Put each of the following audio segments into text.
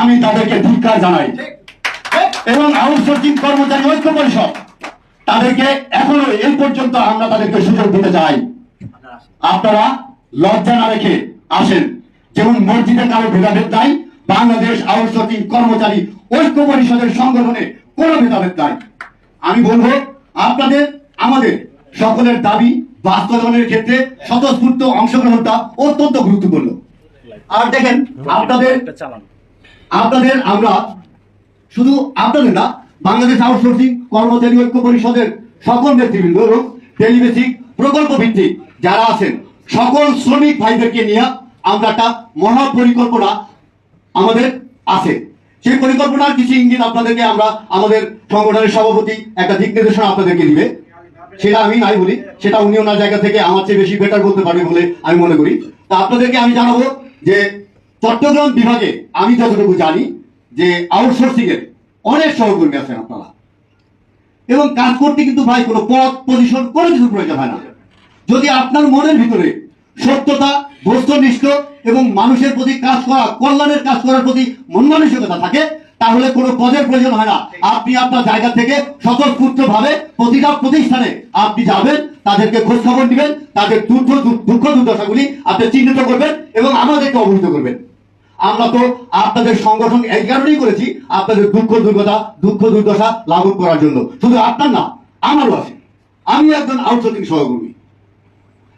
আমি তাদেরকে ধিক্কার জানাই। এবং আউটসোর্সিং কর্মচারী ঐক্য পরিষদ, তাদেরকে এখনও এই পর্যন্ত আমরা তাদেরকে সুযোগ দিতে চাই। আপনারা লজ্জা না রেখে আসেন। যেমন মসজিদে কারও ভেদাভেদ নাই, বাংলাদেশ আউটসোর্সিং কর্মচারী ঐক্য পরিষদের সংগঠনে কোনো ভেদাভেদ নাই। আমি বলব, আপনাদের, আমাদের সকলের দাবি বাস্তবায়নের ক্ষেত্রে স্বতঃস্ফূর্ত অংশগ্রহণটা অত্যন্ত গুরুত্বপূর্ণ। আর দেখেন আপনাদের আপনাদের আমরা শুধু আপনাদের না বাংলাদেশ আউটসোর্সিং কর্মচারী ঐক্য পরিষদের সকল নেতৃবৃন্দ এবং টেলিবেসিক প্রকল্প ভিত্তিক যারা আছেন সকল শ্রমিক ভাইদেরকে নিয়ে আমরা একটা মহা পরিকল্পনা আমাদের আছে। সেই পরিকল্পনার কিছু ইঙ্গিত আপনাদেরকে আমরা আমাদের সংগঠনের সভাপতি একটা দিক নির্দেশনা আপনাদেরকে দিবে। সেটা আমি নাই বলি সেটা উনি ওনার জায়গা থেকে আমার চেয়ে বেশি বেটার বলতে পারবে বলে আমি মনে করি। তা আপনাদেরকে আমি জানাব যে চট্টগ্রাম বিভাগে আমি যতটুকু জানি যে আউটসোর্সিং এর অনেক সহকর্মী আছেন আপনারা। এবং কাজ করতে কিন্তু ভাই কোনো পদ পজিশন কোনো কিছু প্রয়োজন হয় না। যদি আপনার মনের ভিতরে সত্যতা, বস্তুনিষ্ঠ এবং মানুষের প্রতি কাজ করা, কল্যাণের কাজ করার প্রতি মন মানসিকতা থাকে তাহলে কোনো পদের প্রয়োজন হয় না। আপনি আপনার জায়গা থেকে স্বতঃস্ফূর্ত ভাবে প্রতিটা প্রতিষ্ঠানে আপনি যাবেন, তাদেরকে খোঁজ খবর দিবেন তাদের দুঃখ দুঃখ দুর্দশাগুলি আপনি চিহ্নিত করবেন এবং আমাদেরকে অবহিত করবেন। আমরা তো আপনাদের সংগঠন এই কারণেই করেছি, আপনাদের দুঃখ দুর্গতা, দুঃখ দুর্দশা লাঘব করার জন্য। শুধু আপনার না, আমারও আছে। আমি একজন আউটসোর্সিং সহকর্মী।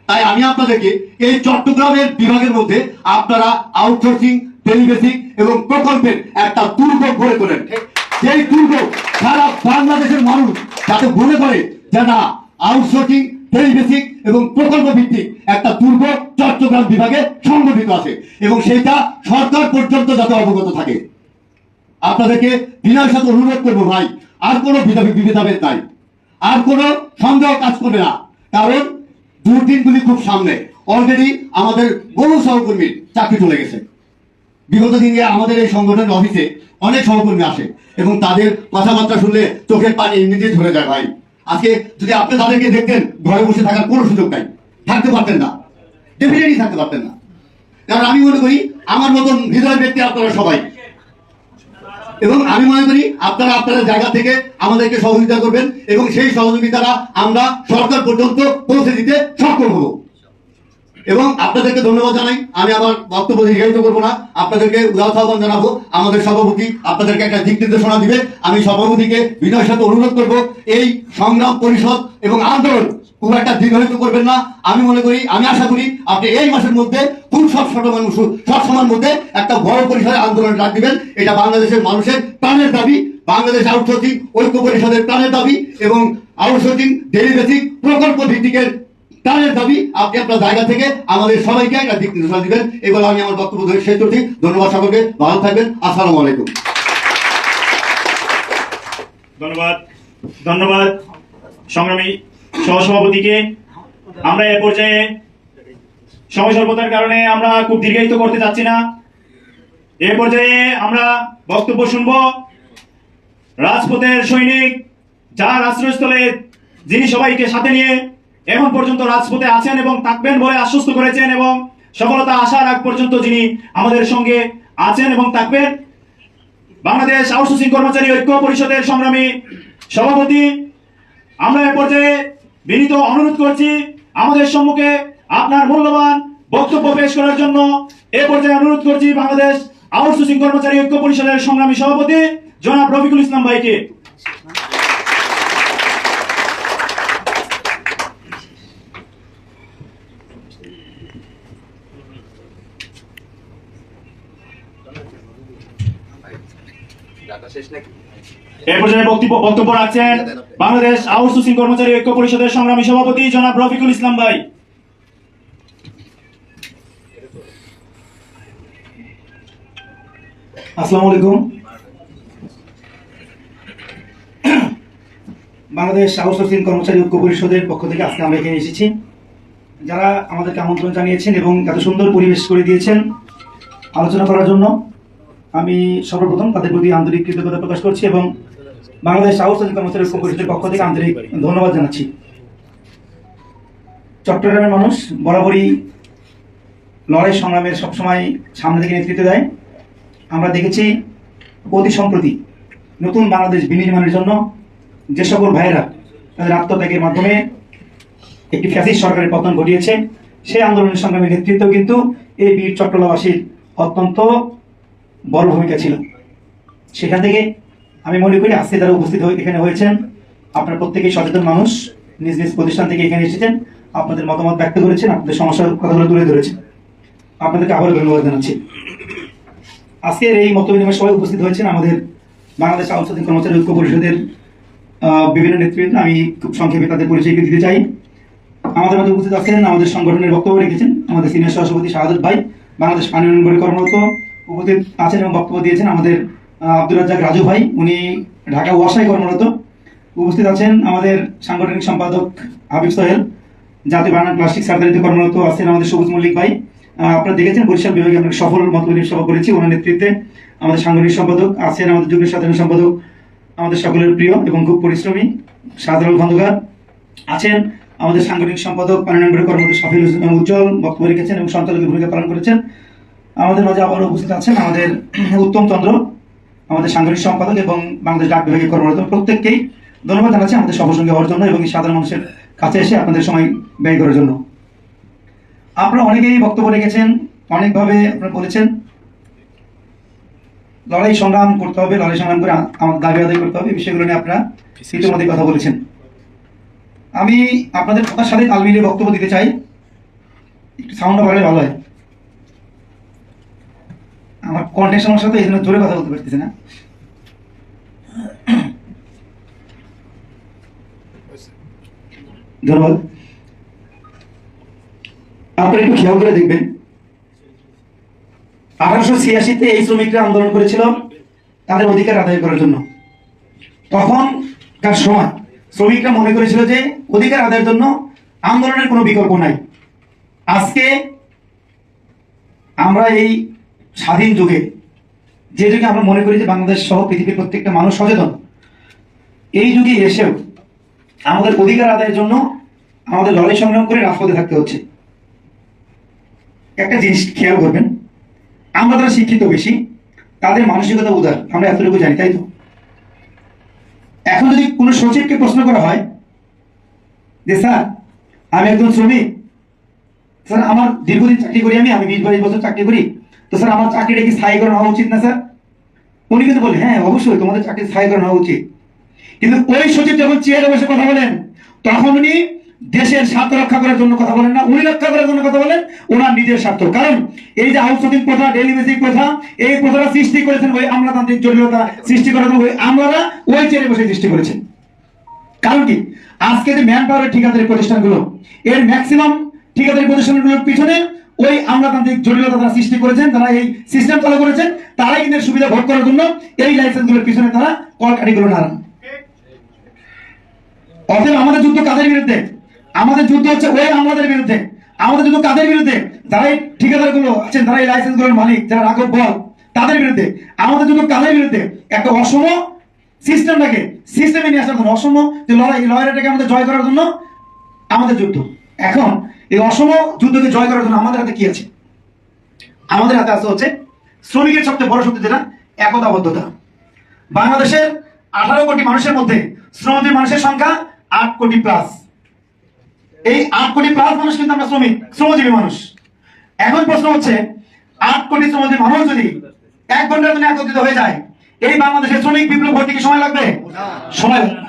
তাই আমি আপনাদেরকে এই চট্টগ্রামের বিভাগের মধ্যে আপনারা আউটসোর্সিং টেলিবেসিক এবং প্রকল্পের একটা দুর্গ গড়ে তোলেন। সেই দুর্গ সারা বাংলাদেশের মানুষ যাতে মনে করে যে না আউটসোর্সিং টেলিবেসিক এবং প্রকল্প ভিত্তিক একটা দুর্গ চট্টগ্রাম বিভাগে সংগঠিত আছে এবং সেটা সরকার পর্যন্ত যাতে অবগত থাকে। আপনাদেরকে বিনয়ের সাথে অনুরোধ করব ভাই, আর কোনো বিভেদাভেদ নাই। আর কোনো সন্দেহ কাজ করবে না, কারণ দুর্দিনগুলি খুব সামনে। অলরেডি আমাদের বহু সহকর্মীর চাকরি চলে গেছে। বিগত দিনে আমাদের এই সংগঠনের অফিসে অনেক সহকর্মী আসে এবং তাদের কথাবার্তা শুনলে চোখের পানি এমনিতেই ধরে যায় ভাই। আজকে যদি আপনি তাদেরকে দেখতেন, ঘরে বসে থাকার কোনো সুযোগ নাই। থাকতে পারতেন না। ডেফিনেটলি থাকতে পারতেন না। কারণ আমি মনে করি, আমার মতন হৃদয় ব্যক্তি আপনারা সবাই। এবং আমি মনে করি, আপনারা আপনাদের জায়গা থেকে আমাদেরকে সহযোগিতা করবেন এবং সেই সহযোগিতাটা আমরা সরকার পর্যন্ত পৌঁছে দিতে সক্ষম হব। এবং আপনাদেরকে ধন্যবাদ জানাই। আমি আমার বক্তব্য দীর্ঘায়িত করব না। আপনাদেরকে উদাহরণ জানাব। আমাদের সভাপতি আপনাদেরকে একটা দিক নির্দেশনা দিবে। আমি সভাপতিকে বিনয়ের সাথে অনুরোধ করব, এই সংগ্রাম, পরিষদ এবং আন্দোলন খুব একটা দীর্ঘায়িত করবেন না। আমি মনে করি, আমি আশা করি আপনি এই মাসের মধ্যে খুব সব মানুষ সব সময়ের মধ্যে একটা বড় পরিসরে আন্দোলন ডাক দিবেন। এটা বাংলাদেশের মানুষের প্রাণের দাবি। বাংলাদেশ আউটসোর্সিং ঐক্য পরিষদের প্রাণের দাবি এবং আউটসোর্সিং ডেলিভেসিং প্রকল্প ভিত্তিকের প্রাণের দাবি, আপনি আপনার জায়গা থেকে আমাদের সবাইকে একটা দিক নির্দেশনা দিবেন। এগুলো আমি আমার বক্তব্য ধরে শেষ করছি। ধন্যবাদ সকলকে। ভালো থাকবেন। আসসালামু আলাইকুম। ধন্যবাদ। ধন্যবাদ, সংগ্রামী সহসভাপতিকে। আমরা এ পর্যায়ে সময় স্বল্পতার কারণে আমরা খুব দীর্ঘায়িত করতে চাচ্ছি না। এ পর্যায়ে আমরা বক্তব্য শুনব রাজপথের সৈনিক, যার আশ্রয়স্থলে যিনি সবাইকে সাথে নিয়ে এখন পর্যন্ত রাজপথে আছেন এবং থাকবেন বলে আশ্বস্ত করেছেন এবং সফলতা আসার আগ পর্যন্ত যিনি আমাদের সঙ্গে আছেন এবং থাকবেন, বাংলাদেশ আউটসোর্সিং কর্মচারী ঐক্য পরিষদের সংগ্রামী সভাপতি, আমরা এ পর্যায়ে বিনীত অনুরোধ করছি আমাদের সম্মুখে আপনার মূল্যবান বক্তব্য পেশ করার জন্য এ পর্যায়ে অনুরোধ করছি বাংলাদেশ আউটসোর্সিং কর্মচারী ঐক্য পরিষদের সংগ্রামী সভাপতি জনাব রফিকুল ইসলাম ভাইকে। এ পর্যায়ে বক্তব্য বক্তব্য রাখছেন বাংলাদেশ আউটসোর্সিং কর্মচারী ঐক্য পরিষদের সংগ্রামী সভাপতি জনাব রফিকুল ইসলাম ভাই। আসসালামু আলাইকুম। বাংলাদেশ আউটসোর্সিং কর্মচারী ঐক্য পরিষদের পক্ষ থেকে আজকে আমরা এখানে এসেছি। যারা আমাদেরকে আমন্ত্রণ জানিয়েছেন এবং এত সুন্দর পরিবেশ করে দিয়েছেন আলোচনা করার জন্য, আমি সর্বপ্রথম তাদের প্রতি আন্তরিক কৃতজ্ঞতা প্রকাশ করছি এবং বাংলাদেশ আউটসোর্সিং কর্মচারী ঐক্য পরিষদের পক্ষ থেকে আন্তরিক ধন্যবাদ জানাচ্ছি। চট্টগ্রামের মানুষ বরাবরই লড়াই সংগ্রামের সবসময় সামনে থেকে নেতৃত্ব দেয়। আমরা দেখেছি অতি সম্প্রতি নতুন বাংলাদেশ বিনির্মাণের জন্য যে সকল ভাইয়েরা তাদের আত্মত্যাগের মাধ্যমে একটি ফ্যাসিস্ট সরকারের পতন ঘটিয়েছে, সেই আন্দোলনের সংগ্রামের নেতৃত্ব কিন্তু এই বীর চট্টলাবাসীর অত্যন্ত বড় ভূমিকা ছিল। সেখান থেকে আমি মনে করি আজকে যারা উপস্থিত হয়ে- এখানে হয়েছেন, আপনারা প্রত্যেকেই সচেতন মানুষ। নিজ নিজ প্রতিষ্ঠান থেকে এখানে এসেছেন। আপনাদের মতামত ব্যক্ত করেছেন, আপনাদের সমস্যার কথাগুলো তুলে ধরেছেন। আপনাদেরকে আবারও ধন্যবাদ জানাচ্ছি। আজকের এই মত বিনিময় সবাই উপস্থিত হয়েছেন আমাদের বাংলাদেশ আউটসোর্সিং কর্মচারী ঐক্য পরিষদের বিভিন্ন নেতৃবৃন্দ। আমি খুব সংক্ষেপে তাদের পরিচয় দিতে চাই। আমাদের মধ্যে উপস্থিত আছেন আমাদের সংগঠনের বক্তব্য রেখেছেন আমাদের সিনিয়র সহসভাপতি শাহাদত ভাই, বাংলাদেশ পানি উন্নয়ন বোর্ডে কর্মরত উপস্থিত আছেন এবং বক্তব্য দিয়েছেন আমাদের আহ, আব্দুর রাজ্জাক রাজু ভাই উনি ঢাকা ওয়াসায় কর্মরত। উপস্থিত আছেন আমাদের সাংগঠনিক সম্পাদক হাবিব সোহেল জাতীয় বানান প্লাস্টিক সার্জারিতে কর্মরত আছেন আমাদের সবুজ মল্লিক ভাই। আপনারা দেখেছেন বরিশাল বিভাগে আমরা সফল মত সভা করেছি ওনার নেতৃত্বে আমাদের সাংগঠনিক সম্পাদক আছেন আমাদের যুগ্ম সাধারণ সম্পাদক আমাদের সকলের প্রিয় এবং খুব পরিশ্রমী সাধারণ খন্দকার। আছেন আমাদের সাংগঠনিক সম্পাদক পানিনগরের কর্মরত সাফিল উজ্জ্বল বক্তব্য রেখেছেন এবং সঞ্চালকের ভূমিকা পালন করেছেন। আমাদের মাঝে আবারও উপস্থিত আছেন আমাদের উত্তম চন্দ্র আমাদের সাংগঠনিক সম্পাদক এবং বাংলাদেশ ডাক বিভাগে কর্মরত প্রত্যেককেই ধন্যবাদ জানাচ্ছি আমাদের সফর সঙ্গে হওয়ার জন্য এবং সাধারণ মানুষের কাছে এসে আপনাদের সময় ব্যয় করার জন্য। আপনারা অনেকেই বক্তব্য রেখেছেন, অনেকভাবে আপনারা বলেছেন। লড়াই সংগ্রাম করতে হবে, লড়াই সংগ্রাম করে আ- আমাদের দাবি আদায় করতে হবে বিষয়গুলো নিয়ে আপনারা ইতিমধ্যে কথা বলেছেন। আমি আপনাদের কথার সাথে তাল মিলিয়ে বক্তব্য দিতে চাই। একটু সাউন্ডটা ভালো হয়। আমার কণ্ঠের সমস্যা তো এই জন্য জোরে কথা বলতে পারতেছি না। ধন্যবাদ। আপনারা একটু খেয়াল করে দেখবেন। আঠারোশো ছিয়াশিতে এই শ্রমিকরা আন্দোলন করেছিল তাদের অধিকার আদায় করার জন্য। তখনকার সময়? শ্রমিকরা মনে করেছিল যে অধিকার আদায়ের জন্য আন্দোলনের কোনো বিকল্প নাই। আজকে আমরা এই স্বাধীন যুগে যে যুগে আমরা মনে করি যে বাংলাদেশ সহ পৃথিবীর প্রত্যেকটা মানুষ সচেতন, এই যুগে এসেও আমাদের অধিকার আদায়ের জন্য আমাদের লড়াই সংগ্রাম করে রাজপথে থাকতে হচ্ছে। একটা জিনিস খেয়াল করবেন, আমরা তারা শিক্ষিত বেশি, তাদের মানসিকতা উদার, আমরা এতটুকু জানি, তাই তো? এখন যদি কোনো সচিবকে প্রশ্ন করা হয় যে, স্যার, আমি একজন শ্রমিক, স্যার, আমার দীর্ঘদিন চাকরি করি আমি আমি বিশ বাইশ বছর চাকরি করি তো স্যার, আমার চাকরিটা কি স্থায়ীকরণ হওয়া উচিত না, স্যার? উনি কিন্তু বলে হ্যাঁ অবশ্যই, তোমাদের চাকরি স্থায়ীকরণ হওয়া উচিত। কিন্তু ওই সচিব যখন চেয়ারে বসে কথা বলেন, তখন উনি দেশের স্বার্থ রক্ষা করার জন্য কথা বলেন না, উনি রক্ষা করার জন্য কথা বলেন, ওনার নিজের স্বার্থ। কারণ এই যে আউটসোর্সিং প্রথা ডেলি বেসিক প্রথা, এই প্রথাটা সৃষ্টি করেছেন ওই আমলাতান্ত্রিক জটিলতা সৃষ্টি করার ওই আমলারা ওই চেয়ারে বসে সৃষ্টি করেছেন। কারণ কি? আজকে যে ম্যান পাওয়ারের ঠিকাদারি প্রতিষ্ঠানগুলো, এর ম্যাক্সিমাম ঠিকাদারি প্রতিষ্ঠানগুলোর পিছনে ওই আমলাতান্ত্রিক জটিলতা তারা সৃষ্টি করেছেন, তারা এই সিস্টেম চালু করেছেন, তারাই কিন্তু সুবিধা ভোগ করার জন্য এই লাইসেন্সগুলোর পিছনে তারা কলকাঠিগুলো নাড়ান। অতএব আমাদের যুদ্ধ কাদের বিরুদ্ধে? আমাদের যুদ্ধ হচ্ছে ওই আমলাদের বিরুদ্ধে। আমাদের যুদ্ধ কাদের বিরুদ্ধে? যারা এই ঠিকাদারগুলো আছেন, যারা এই লাইসেন্সগুলোর মালিক, যারা রাঘব বল, তাদের বিরুদ্ধে। আমাদের যুদ্ধ কাদের বিরুদ্ধে? একটা অসম সিস্টেমটাকে সিস্টেমে নিয়ে আসার জন্য, অসম যে লড়াই, লড়াইটাকে আমাদের জয় করার জন্য আমাদের যুদ্ধ। এখন এই অসম যুদ্ধকে জয় করার জন্য আমাদের হাতে কি আছে? আমাদের হাতে আছে হচ্ছে শ্রমিকের সবচেয়ে বড় শক্তি যেটা? একতাবদ্ধতা। বাংলাদেশের আঠারো কোটি মানুষের মধ্যে শ্রমজীবী মানুষের সংখ্যা আট কোটি প্লাস এই আট কোটি প্লাস মানুষ কিন্তু আমরা শ্রমিক শ্রমজীবী মানুষ। এখন প্রশ্ন হচ্ছে আট কোটি শ্রমজীবী মানুষ যদি এক ঘণ্টার জন্য একত্রিত হয়ে যায় এই বাংলাদেশের শ্রমিক বিপ্লব ঘটতে কি সময় লাগবে? সময় লাগবে।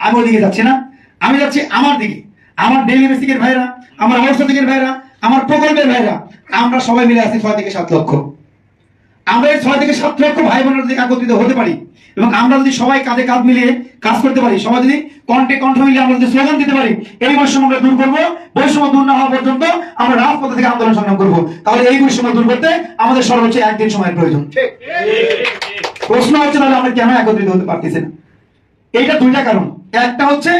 আমি ওদিকে যাচ্ছি না। আমি যাচ্ছি আমার দিকে। আমার ডেইলি বেসিকের ভাইরা, আমার আউটসোর্সিংয়ের ভাইরা, আমার প্রকল্পের ভাইরা, আমরা সবাই মিলে আছি ছয় থেকে সাত লক্ষ। আমরা এই ছয় থেকে সাত লক্ষ ভাই বোনের যদি একত্রিত হতে পারি এবং আমরা যদি সবাই কাঁধে কাঁধ মিলিয়ে কাজ করতে পারি, সবাই যদি কণ্ঠে কণ্ঠ মিলিয়ে আমরা যদি স্লোগান দিতে পারি, এই বৈষম্য আমরা দূর করব, বৈষম্য দূর না হওয়া পর্যন্ত আমরা রাজপথে থেকে আন্দোলন সংগ্রাম করব। তাহলে এই বৈষম্য দূর করতে আমাদের সর্বোচ্চ একদিন সময়ের প্রয়োজন। প্রশ্ন হচ্ছে তাহলে আমরা কেন একত্রিত হতে পারতেছি না? এইটা দুইটা কারণ। একটা হচ্ছে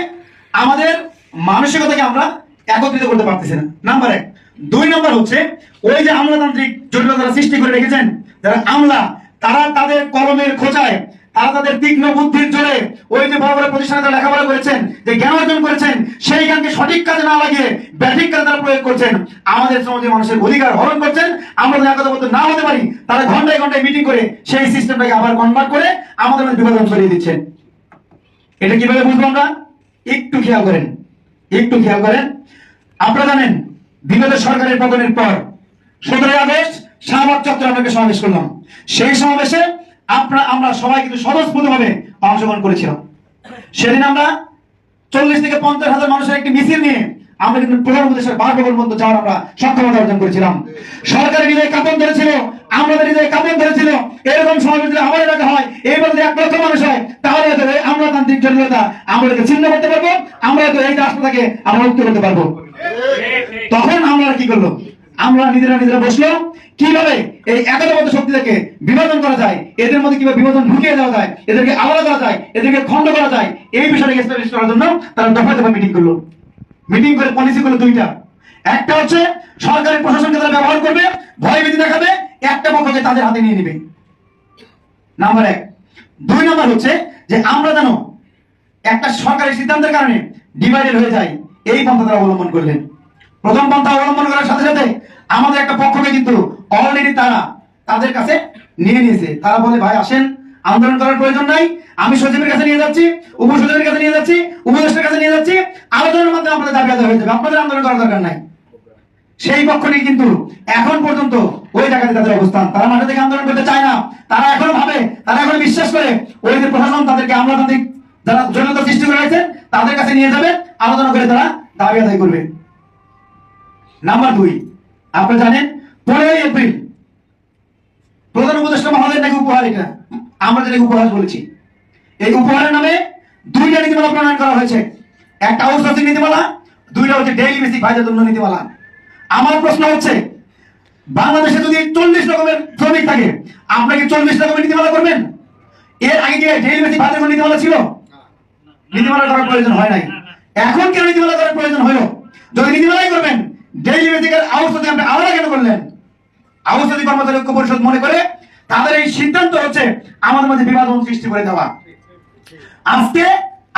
আমাদের মানসিকতাকে আমরা একত্রিত করতে পারতেছি না। নাম্বার এক। দুই নাম্বার হচ্ছে, ওই যে আমলাতান্ত্রিক জটিলতা সৃষ্টি করে রেখেছেন, যারা আমলা, তারা তাদের কলমের খোঁচায়, তারা তাদের তীক্ষ্ণ বুদ্ধির জোরে ওই যে বড় বড় প্রতিষ্ঠানে তারা লেখাপড়া করেছেন, যে জ্ঞান অর্জন করেছেন, সেই জ্ঞানকে সঠিক কাজে না লাগিয়ে ব্যাঠিক কাজে তারা প্রয়োগ করছেন। আমাদের সমাজে মানুষের অধিকার হরণ করছেন, আমরা যদি একতাবদ্ধ না হতে পারি, তারা ঘন্টায় ঘন্টায় মিটিং করে সেই সিস্টেমটাকে আবার কনভার্ট করে আমাদের মধ্যে বিভাজন ছড়িয়ে দিচ্ছেন এটা কীভাবে বুঝব আমরা? একটু খেয়াল করেন। একটু খেয়াল করেন। আপনারা জানেন, বিগত সরকারের পতনের পর সতেরোই আগস্ট শাহবাগ চত্বরে আমরা সমাবেশ করলাম। সেই সমাবেশে আপনারা আমরা সবাই কিন্তু স্বতঃস্ফূর্তভাবে অংশগ্রহণ করেছিলাম। সেদিন আমরা চল্লিশ থেকে পঞ্চাশ হাজার মানুষের একটি মিছিল নিয়ে আমরা কিন্তু প্রধান উপদেশের বাসভবন পর্যন্ত যাওয়ার আমরা সক্ষমতা অর্জন করেছিলাম। সরকারের হৃদয়ে কাপন ধরেছিল, আমাদের হৃদয়ে কাপন ধরেছিল, এরকম সমাবেশ আবার এলাকা হয় এইবার যদি এক লক্ষ মানুষ হয় তাহলে হয়তো এই আমলাতান্ত্রিক আমরা করতে পারব, আমরা এই রাষ্ট্রটাকে আমরা করতে পারব। তখন আমরা কি করল আমরা নিজেরা নিজেরা বসল, কীভাবে এই একাদবদ্ধ শক্তি থেকে বিভাজন করা যায়, এদের মধ্যে কীভাবে বিভাজন ঢুকিয়ে দেওয়া যায়, এদেরকে আলাদা করা যায়, এদেরকে খণ্ড করা যায়, এই বিষয়টাকে এস্টাবলিশ করার জন্য তারা মিটিং করল। মিটিং করে পলিসি করল দুইটা। একটা হচ্ছে, সরকারের প্রশাসনকে তারা ব্যবহার করবে, ভয়ভীতি দেখাবে, একটা পক্ষকে তাদের হাতে নিয়ে নেবে। নাম্বার এক। দুই নাম্বার হচ্ছে যে আমরা যেন একটা সরকারি সিদ্ধান্তের কারণে ডিভাইডেড হয়ে যায়। এই পন্থা তারা অবলম্বন করলেন। প্রথম পন্থা অবলম্বন করার সাথে সাথে আমাদের একটা পক্ষকে কিন্তু অলরেডি তারা তাদের কাছে নিয়ে নিয়েছে। তারা বলে, ভাই, আসেন। আন্দোলন করার প্রয়োজন নাই। আমি সচিবের কাছে নিয়ে যাচ্ছি, উপসচিবের কাছে নিয়ে যাচ্ছি, উপদেষ্টার কাছে নিয়ে যাচ্ছি। আলোচনার মাধ্যমে আপনাদের দাবি আদায় হয়ে যাবে। আপনাদের আন্দোলন করার দরকার নাই। সেই পক্ষ নিয়ে কিন্তু এখন পর্যন্ত ওই জায়গাতে তাদের অবস্থান। তারা মাঠে থেকে আন্দোলন করতে চায় না। তারা এখনও ভাবে, তারা এখনও বিশ্বাস করে, ওই যে প্রশাসন তাদেরকে আমলাতান্ত্রিক যারা জনতা সৃষ্টি করে রয়েছে তাদের কাছে নিয়ে যাবে আলোচনা করে তারা দাবি আদায় করবে। নাম্বার দুই আপনারা জানেন, পনেরোই এপ্রিল, প্রধান উপদেষ্টা মহোদয়ের নাকি উপহার এটা? আমরা যেটাকে উপহার বলেছি। এই উপহারের নামে দুইটা নীতিমালা প্রণয়ন করা হয়েছে। একটা আউটসোর্সিং নীতিমালা, দুইটা হচ্ছে ডেইলি বেসিক ভাইদের জন্য নীতিমালা। আমার প্রশ্ন হচ্ছে, বাংলাদেশে যদি চল্লিশ রকমের শ্রমিক থাকে আপনাকে চল্লিশ রকমের নীতিমালা করবেন? এর আগে ডেইলি বেসিক ভাইদের নীতিমালা ছিল? নীতিমালা করার প্রয়োজন হয় নাই। এখন কেন নীতিমালা করার প্রয়োজন হলো? যদি নীতিমালাই করবেন ডেইলি বেসিকের আউটসোর্সিং আপনি আলাদা কেন করলেন। আউটসোর্সিং কর্মচারী ঐক্য পরিষদ মনে করে তাদের এই সিদ্ধান্ত হচ্ছে আমাদের মধ্যে বিভাজন সৃষ্টি করে দেওয়া। আজকে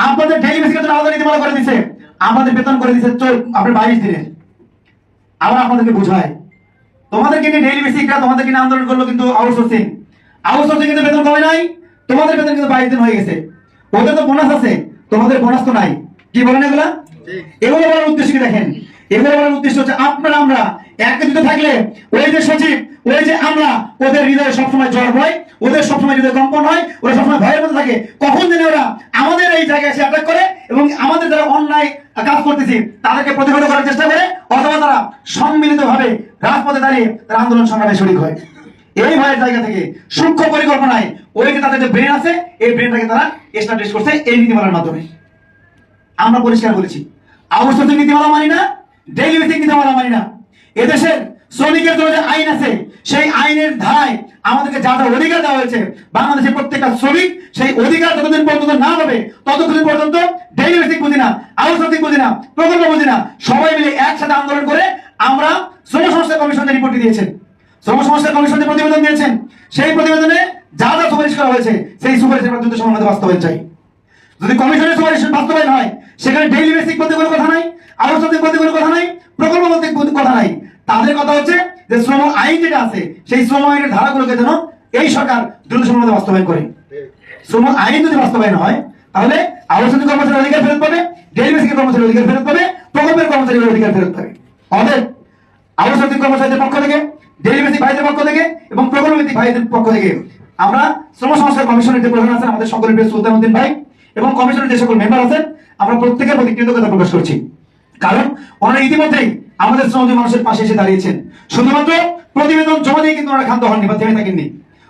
আপনাদের ডেইলি বেসিকের জন্য আলাদা নীতিমালা করে দিছে। আমাদের বেতন করে দিছে চল আপনার বাইশ দিনের। আবার আপনাদেরকে বুঝায় তোমাদেরকে নিয়ে ডেইলি বেসিকরা তোমাদেরকে নিয়ে আন্দোলন করল কিন্তু আউটসোর্সিং আউটসোর্সিং কিন্তু বেতন কমে নাই, তোমাদের বেতন কিন্তু বাইশ দিন হয়ে গেছে। ওদের তো বোনাস আছে। তোমাদের বোনাস তো নাই। কি বলেন এগুলা? এগুলো বলার উদ্দেশ্য কি দেখেন? এগুলো বলার উদ্দেশ্য হচ্ছে আপনারা আমরা একত্রিত থাকলে ওই যে সচিব ওই যে আমরা ওদের হৃদয়ে সবসময় জ্বর হয় ওদের সবসময় হৃদয় কম্পন হয় ওরা সবসময় ভয়ের মধ্যে থাকে। কখন যেন ওরা আমাদের এই জায়গায় এসে অ্যাটাক করে এবং আমাদের যারা অন্যায় কাজ করতেছি তাদেরকে প্রতিহত করার চেষ্টা করে অথবা তারা সম্মিলিতভাবে রাজপথে দাঁড়িয়ে তারা আন্দোলন সংগ্রামে শরিক হয়। এই ভয়ের জায়গা থেকে সূক্ষ্ম পরিকল্পনায় ওই যে তাদের যে ব্রেন আছে, এই ব্রেনটাকে তারা এস্টাবলিশ করছে এই নীতিমালার মাধ্যমে। আমরা পরিষ্কার বলেছি। আউটসোর্সিং নীতিমালা মানি না ডেইলি বেসিক নীতিমালা মানি না। এদেশের শ্রমিকের জন্য যে আইন আছে, সেই আইনের ধারায় আমাদেরকে যা যা অধিকার দেওয়া হয়েছে, বাংলাদেশের প্রত্যেকটা শ্রমিক সেই অধিকার যতদিন পর্যন্ত না হবে ততদিন পর্যন্ত ডেইলি বেসিক বুঝি না আউটসোর্সিং বুঝি না, প্রকল্প বুঝি না। সবাই মিলে একসাথে আন্দোলন করে আমরা শ্রম সংস্থা কমিশন যে রিপোর্টটি দিয়েছেন। শ্রম কমিশন যে প্রতিবেদন দিয়েছেন, সেই প্রতিবেদনে যা যা সুপারিশ করা হয়েছে, সেই সুপারিশ আমরা দ্রুত বাস্তবায়ন চাই। যদি কমিশনের সুপারিশ বাস্তবায়ন হয়, সেখানে ডেইলি বেসিক বলতে কোনো কথা নাই আলোচনা বলতে কোনো কথা নাই, প্রকল্প বলতে কথা নাই। তাদের কথা হচ্ছে যে শ্রম আইন যেটা আছে, সেই শ্রম আইনের ধারাগুলোকে যেন এই সরকার দ্রুত সময়ের বাস্তবায়ন করে। শ্রম আইন যদি বাস্তবায়ন হয়, তাহলে আলোচনা কর্মচারীর অধিকার ফেরত পাবে ডেইলি বেসিকের কর্মচারীর অধিকার ফেরত পাবে, প্রকল্পের কর্মচারীর অধিকার ফেরত পাবে। আমাদের আলোচনা কর্মচারীদের পক্ষ থেকে বেসিক ভাইদের পক্ষ থেকে এবং প্রকল্প ভিত্তিক ভাইদের পক্ষ থেকে আমরা শ্রম সংস্থার কমিশনের যে প্রধান আছেন আমাদের সকলের প্রিয় সুলতান উদ্দিন ভাই এবং কমিশনের যে সকল মেম্বার আছেন, আমরা প্রত্যেকের প্রতি কৃতজ্ঞতা প্রকাশ করছি। কারণ ওনারা ইতিমধ্যেই আমাদের শ্রমজীবী মানুষের পাশে এসে দাঁড়িয়েছেন। শুধুমাত্র প্রতিবেদন জমা দিয়ে কিন্তু ওনারা ক্ষান্ত হননি বা থেমে থাকেননি।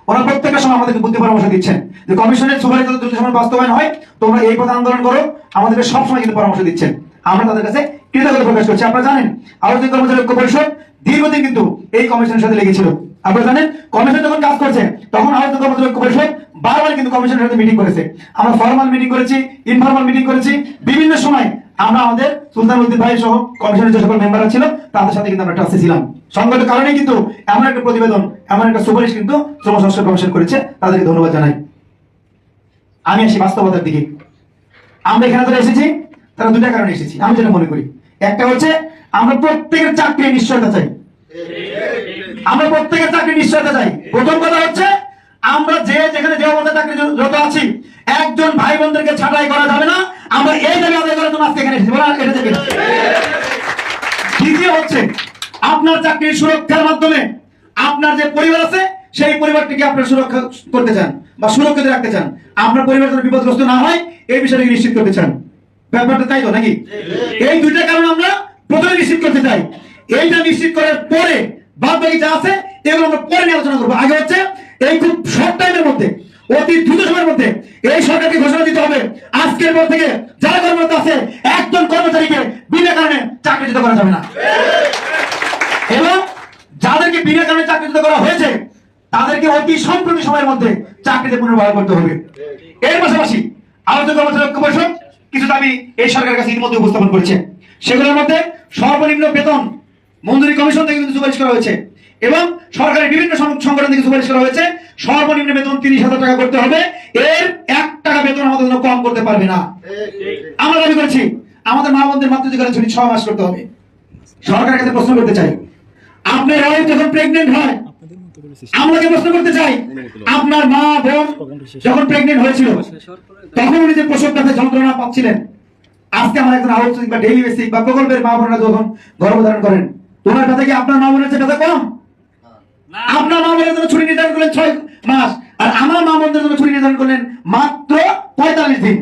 ওনারা প্রত্যেকটা সময় আমাদেরকে বুদ্ধি পরামর্শ দিচ্ছেন যে কমিশনের সুপারিশ দ্রুত সময় বাস্তবায়ন হয়, তোমরা এই পথে আন্দোলন করো, আমাদেরকে সবসময় কিন্তু পরামর্শ দিচ্ছেন। আমরা তাদের কাছে কৃতজ্ঞতা প্রকাশ করছি, আপনারা জানেন আলোচনা কর্মচারী ঐক্য পরিষদ দীর্ঘদিন কিন্তু এই কমিশনের সাথে লেগেছিল। আপনারা জানেন, কমিশন যখন কাজ করছে, তখন আলোচনা কর্মচারী ঐক্য পরিষদ বারবার কিন্তু কমিশনের সাথে মিটিং করেছে। আমরা ফর্মাল মিটিং করেছি ইনফর্মাল মিটিং করেছি, বিভিন্ন সময় আমরা আমাদের সুলতান উদ্দিন ভাই সহ কমিশনের যে সকল মেম্বাররা ছিল, তাদের সাথে কিন্তু আমরা টাচে ছিলাম। সংগত কারণে কিন্তু এমন একটা প্রতিবেদন, এমন একটা সুপারিশ কিন্তু শ্রম সংস্কার কমিশন করেছে, তাদেরকে ধন্যবাদ জানাই। আমি আসি বাস্তবতার দিকে। আমরা এখানে যারা এসেছি, তারা দুটা কারণে এসেছি, আমি যেটা মনে করি। একটা হচ্ছে, আমরা প্রত্যেকের চাকরি নিশ্চয়তা চাই। আমরা প্রত্যেকের চাকরি নিশ্চয়তা চাই। প্রথম কথা হচ্ছে, আমরা যে যেখানে যে অবস্থায় চাকরি যত আছি, একজন ভাই বোনদেরকে ছাঁটাই করা যাবে না। আমরা এই দাবি আদায় করার জন্য আজকে এখানে এসেছি। বলা এটা থেকে দ্বিতীয় হচ্ছে, আপনার চাকরির সুরক্ষার মাধ্যমে আপনার যে পরিবার আছে, সেই পরিবারটিকে আপনার সুরক্ষা করতে চান বা সুরক্ষিত রাখতে চান। আপনার পরিবার যেন বিপদগ্রস্ত না হয়, এই বিষয়টাকে নিশ্চিত করতে চান। ব্যাপারটা তো নাকি? এই দুইটা কারণ আমরা প্রথমে নিশ্চিত করতে চাই। এইটা নিশ্চিত করার পরে বাদ বাকি যা আছে, এগুলো আমরা পরে নিয়ে আলোচনা করব। আগে হচ্ছে এই খুব শর্ট টাইমের মধ্যে, অতি দ্রুত সময়ের মধ্যে এই সরকারকে ঘোষণা দিতে হবে। আজকের পর থেকে যারা কর্মরত আছে একজন কর্মচারীকে বিনা কারণে চাকরিচ্যুত করা যাবে না। এবং যাদেরকে বিনা কারণে চাকরিচ্যুত করা হয়েছে, তাদেরকে অতি সম্প্রতি সময়ের মধ্যে চাকরিতে পুনর্বহাল করতে হবে। এর পাশাপাশি আলোচনা কর্মচারী ঐক্য পরিষদ কিছু দাবি এই সরকারের কাছে ইতিমধ্যে উপস্থাপন করেছে। সেগুলোর মধ্যে সর্বনিম্ন বেতন মঞ্জুরি কমিশন থেকে কিন্তু সুপারিশ করা হয়েছে এবং সরকারের বিভিন্ন সংগঠন থেকে সুপারিশ করা হয়েছে। সর্বনিম্ন বেতন তিরিশ হাজার টাকা করতে হবে। এর এক টাকা বেতন আমাদের জন্য কম করতে পারবে না। আমরা দাবি করেছি, আমাদের মা বোনদের মাতৃত্বের ছুটি ছ মাস করতে হবে। সরকারের কাছে প্রশ্ন করতে চাই, আপনার ওয়াইফ যখন প্রেগনেন্ট হয় আমাকে প্রশ্ন করতে চাই আপনার মা বোন যখন প্রেগনেন্ট হয়েছিল তখন উনি যে প্রসব ব্যথা যন্ত্রণা পাচ্ছিলেন আজকে আমার একজন আলোচনিক বা ডেইলি বেসিক বা প্রকল্পের মা বোনেরা যখন গর্ভধারণ করেন ওনার ব্যথা কি আপনার মা বোনের চেয়ে ব্যথা কম? আপনার মা বোনের জন্য ছুটি নির্ধারণ করলেন ছয় মাস আর আমার মা বোনদের জন্য ছুটি নির্ধারণ করলেন মাত্র পঁয়তাল্লিশ দিন।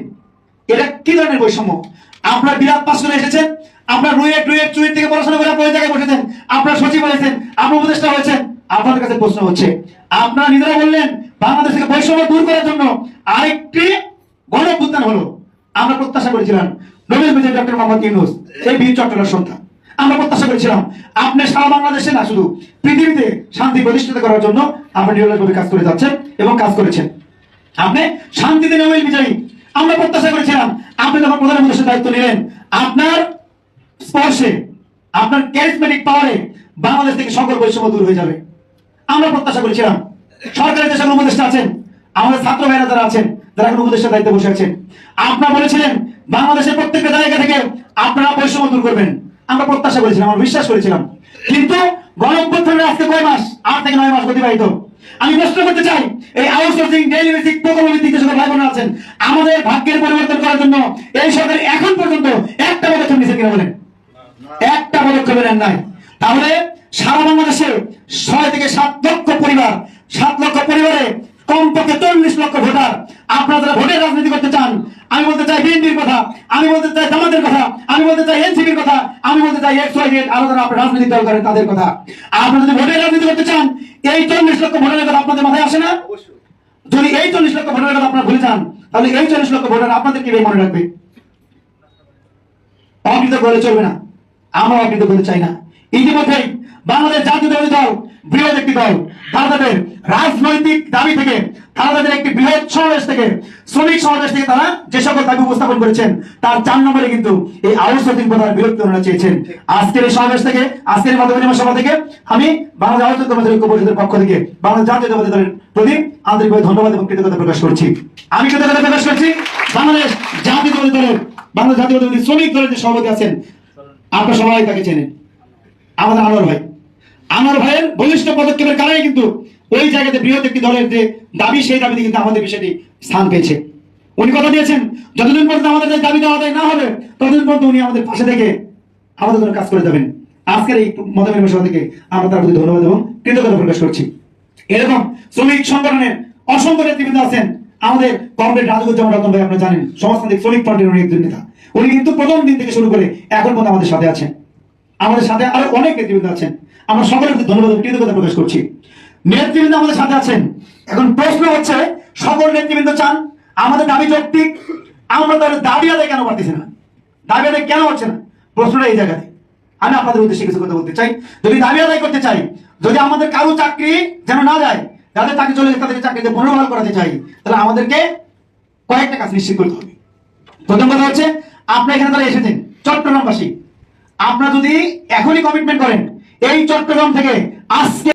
এটা কি ধরনের বৈষম্য? আপনার বিরাট পাশ করে এসেছেন আপনার রুয়েট রুয়েট চুয়েট থেকে পড়াশোনা করে আপনার জায়গায় বসেছেন আপনার সচিব হয়েছেন আপনার উপদেষ্টা হয়েছেন আপনাদের কাছে প্রশ্ন হচ্ছে, আপনারা নিজেরা বললেন বাংলাদেশ থেকে বৈষম্য দূর করার জন্য আরেকটি গণ অভ্যুত্থান হলো। আমরা প্রত্যাশা করেছিলাম। নোবেল বিজয় ডক্টর মোহাম্মদ ইউনুস এই বীর চট্টলার সন্তান। আমরা প্রত্যাশা করেছিলাম, আপনি সারা বাংলাদেশে না, শুধু পৃথিবীতে শান্তি প্রতিষ্ঠিত করার জন্য আপনি নিরলসভাবে কাজ করে যাচ্ছেন এবং কাজ করেছেন। আপনি শান্তিতে নোবেল বিজয়ী। আমরা প্রত্যাশা করেছিলাম, আপনি যখন প্রধানমন্ত্রীর দায়িত্ব নিলেন, আপনার স্পর্শে, আপনার ক্যারিসমেটিক পাওয়ারে বাংলাদেশ থেকে সকল বৈষম্য দূর হয়ে যাবে। আমরা প্রত্যাশা করেছিলাম। সরকারের যে সকল উপদেষ্টা আছেন, আমাদের ছাত্র ভাইরা যারা আছেন, যারা এখন উপদেষ্টা দায়িত্বে বসে আছেন, আপনারা বলেছিলেন, বাংলাদেশের প্রত্যেকটা জায়গা থেকে আপনারা বৈষম্য দূর করবেন। আমরা প্রত্যাশা করেছিলাম, আমরা বিশ্বাস করেছিলাম। কিন্তু গণঅভ্যুত্থানের আজকে কয় মাস? আট থেকে নয় মাস অতিবাহিত। আমি প্রশ্ন করতে চাই, এই আউটসোর্সিং ডেইলি বেসিক প্রকল্প ভিত্তিক যে সকল ভাই বোনেরা আছেন, আমাদের ভাগ্যের পরিবর্তন করার জন্য এই সরকার এখন পর্যন্ত একটা পদক্ষেপ নিয়েছে কিনা বলেন? একটা পদক্ষেপ নেন নাই। তাহলে সারা বাংলাদেশে ছয় থেকে সাত লক্ষ পরিবার, সাত লক্ষ পরিবারে কমপক্ষে চল্লিশ লক্ষ ভোটার। আপনারা ভোটের রাজনীতি করতে চান, আমি বলতে চাই বিএনপির কথা, আমি বলতে চাই জামাতের কথা, আমি বলতে চাই এনসিপির কথা, আমি বলতে চাই এক্স ওয়াই আরও যারা আপনারা দল করেন, তাদের কথা। আপনারা যদি ভোটের রাজনীতি করতে চান, এই চল্লিশ লক্ষ ভোটারের কথা আপনাদের মাথায় আসে না? যদি এই চল্লিশ লক্ষ ভোটারের কথা আপনারা ভুলে যান, তাহলে এই চল্লিশ লক্ষ ভোটার আপনাদের কীভাবে মনে রাখবে? অকৃত করলে চলবে না। আমরা অকৃত করতে চাই না। ইতিমধ্যেই বাংলাদেশ জাতীয়তাবাদী দল, বৃহৎ একটি দল। তারা তাদের রাজনৈতিক দাবি থেকে তারা তাদের একটি বৃহৎ সমাবেশ থেকে, শ্রমিক সমাবেশ থেকে তারা যে সকল দাবি উপস্থাপন করেছেন, তার চার নম্বরে কিন্তু এই আউটসোর্সিং প্রধান বিরক্তি ওনারা চেয়েছেন। আজকের এই সমাবেশ থেকে, আজকের মত সভা থেকে, আমি বাংলাদেশ কর্মচারী ঐক্য পরিষদের পক্ষ থেকে বাংলাদেশ জাতীয়তাবাদী দলের প্রতি আন্তরিকভাবে ধন্যবাদ এবং কৃতজ্ঞতা প্রকাশ করছি। আমি কৃতজ্ঞতা প্রকাশ করছি বাংলাদেশ জাতীয়তাবাদী দলের, বাংলাদেশ জাতীয়তাবাদী শ্রমিক দলের যে সভাপতি আছেন, আপনার সবাই তাকে চেনেন। আমাদের আনোয়ার ভাই। আনোয়ার ভাইয়ের বলিষ্ঠ পদক্ষেপের কারণে কিন্তু ওই জায়গাতে বৃহৎ একটি দলের যে দাবি, সেই দাবিতে কিন্তু আমাদের বিষয়টি স্থান পেয়েছে। উনি কথা দিয়েছেন, যতদিন পর্যন্ত আমাদের দাবি দেওয়া আদায় না হবে, ততদিন পর্যন্ত উনি আমাদের পাশে থেকে আমাদের জন্য কাজ করে যাবেন। আজকের এই মতবিনিময় সভা থেকে আমরা তার প্রতি ধন্যবাদ এবং কৃতজ্ঞতা প্রকাশ করছি। এরকম শ্রমিক সংগঠনের অসংখ্য নেতৃবৃন্দ আছেন, আমাদের কমরেড রাজুজ্জামান রতন ভাই, আপনারা জানেন, সমাজতান্ত্রিক শ্রমিক ফ্রন্টের উনি একজন নেতা। উনি কিন্তু প্রথম দিন থেকে শুরু করে এখন পর্যন্ত আমাদের সাথে আছেন। আমাদের সাথে আরও অনেক নেতৃবৃন্দ আছেন। আমরা সকলের ধন্যবাদ কৃতজ্ঞতা প্রকাশ করছি। নেতৃবৃন্দ আমাদের সাথে আছেন। এখন প্রশ্ন হচ্ছে, সকল নেতৃবৃন্দ চান? আমাদের দাবি যৌক্তিক? আমরা তাদের দাবি আদায় কেন পারতেছি না? দাবি আদায় কেন হচ্ছে না? প্রশ্নটা এই জায়গাতে। আমি আপনাদের উদ্দেশ্যে কিছু কথা বলতে চাই। যদি দাবি আদায় করতে চাই, যদি আমাদের কারও চাকরি যেন না যায় যাদের চাকরি চলে যায় তাদেরকে চাকরিতে পুনর্বহাল করাতে চাই, তাহলে আমাদেরকে কয়েকটা কাজ নিশ্চিত করতে হবে। প্রথম কথা হচ্ছে, আপনারা এখানে তারা এসেছেন, চট্টগ্রামবাসী। আপনারা যদি এখনই কমিটমেন্ট করেন এই চট্টগ্রাম থেকে আজকে